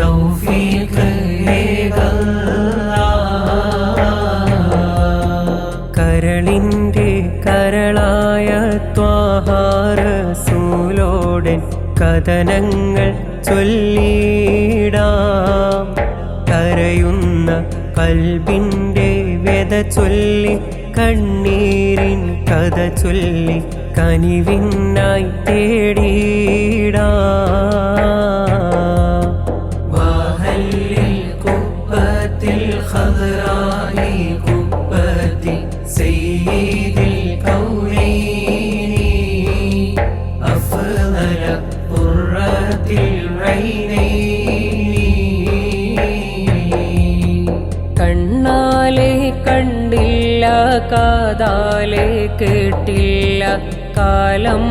തൗഫീഖ് കരളിന്റെ കരളായ ത്വാഹാരസൂലോടൻ കഥനങ്ങൾ ചൊല്ലിടാം. കരയുന്ന കൽബിന്റെ വ്യത ചൊല്ലി കണ്ണീരിൻ കഥ ചൊല്ലി കനിവിനായി തേടിയിടാം അസറാണി കുപ്പത്തി സയ്യിദിൽ കൗളീനി അഫ്ദല ഖുർറത്തിൽ കണ്ണാലെ കണ്ടില്ല കാതാലെ കേട്ടില്ല കാലം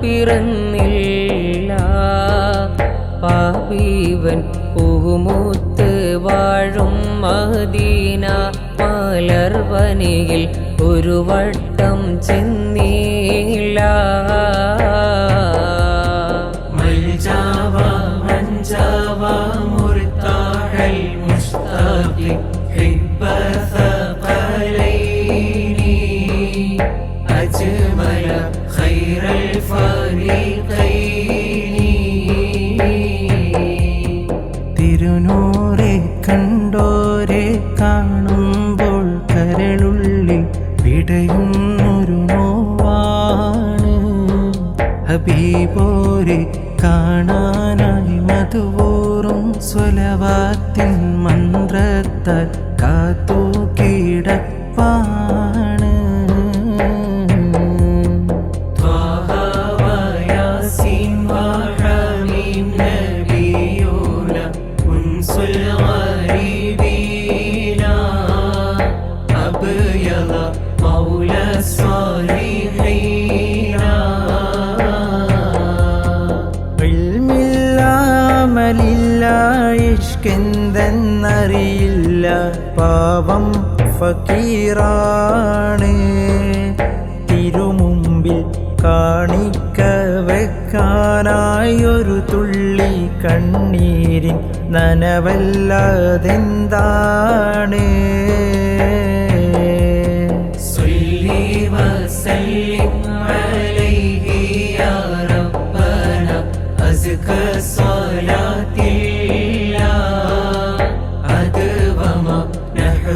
പിറന്നില്ല. പാപീവൻ പൂമുത്ത് വാഴും മദീന മലർവനിയിൽ ഒരു വട്ടം ചെന്നില്ല ملجاوى منجاوى مرتاح المشتاق حب ثقلين أجمل خير الفريقين പിടയുന്നൊരു നോവാണ് ഹബീബോരെ കാണാനായി മധുവോറും സ്വലവാത്തിൻ മന്ത്രത്താൽ കാത്തു കിടപ്പാണ്. الصالحين ഇൽമില്ല, അമലില്ല, ഇഷ്കെന്തെന്നറിയില്ല പാവം ഫക്കീറാണ് തിരുമുമ്പിൽ കാണിക്ക വെക്കാനായി ഒരു തുള്ളി കണ്ണീരിൻ നനവല്ലാതെന്താണ്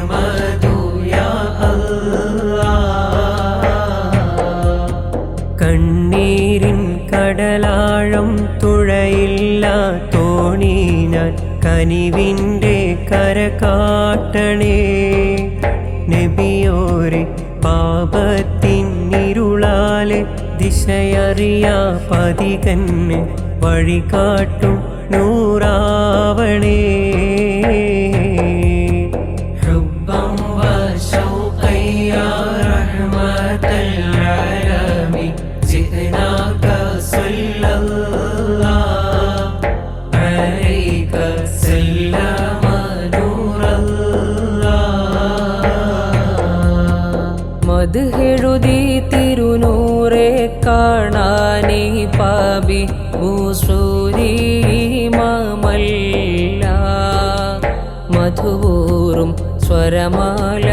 അഹ്മദു യാ അല്ലാഹ് കണ്ണീരിൻ കടലാഴം തുഴയില്ല തോണി ഞാൻ കനിവിന്റെ കര കാട്ടണേ നബിയോരെ പാപത്തിൻ ഇരുളാലെ ദിശയറിയാ പതികന്നെ വഴികാട്ടും നൂറാവണേ. മധുഹെഴുതി തിരുനൂറെ കാണാനേ പാപി ഭൂസൂരി സ്വരമാല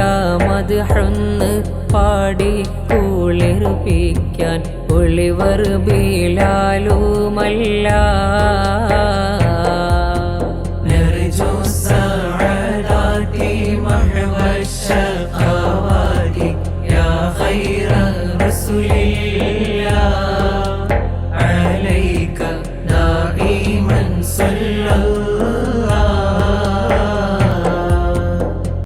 മധുഹൃന്ന് പാടി കുളിർപ്പിക്കാൻ ഒളിവർ ബീലാലുമല്ല. നെറിജോസ